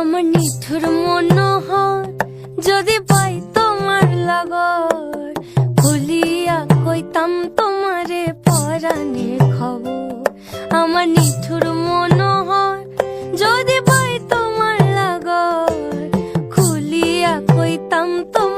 আমার নিঠুর মনোহর, যদি পাই তোমার লগর খুলিয়া কইতাম তোমারে পরাণের খবর। আমার নিঠুর মনোহর, যদি পাই তোমার লগর, খুলিয়া কইতাম তোমার